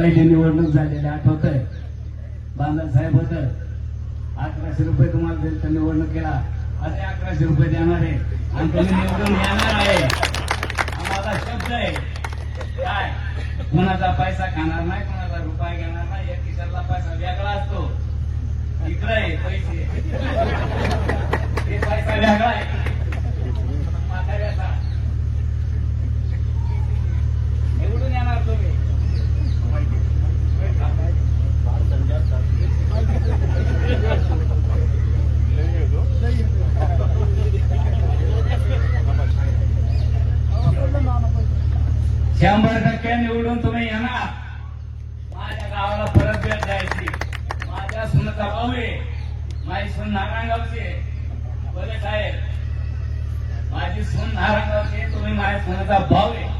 पहिली निवडणूक झालेली आठवत आहे. साहेब होत. अकराशे रुपये तुम्हाला दिले तर केला. असे अकराशे रुपये देणार आहे. आणि तुम्ही निवडून येणार आहे. आम्हाला शब्द आहे. काय? कुणाचा पैसा खाणार नाही कुणाचा रुपये घेणार नाही एक किशोरला पैसा वेगळा असतो इकडे आहे पैसे ते पैसा वेगळा आहे म्हाताऱ्याचा निवडून येणार तुम्ही शंभर टक्के निवडून तुम्ही येणार. माझ्या गावाला परत भेट द्यायची. माझ्या सुनता भाऊ आहे माझी सून नारायणगावची आहे. बरे साहेब. माझी सून नारायणगावची तुम्ही माझ्या सुनता भाऊ आहे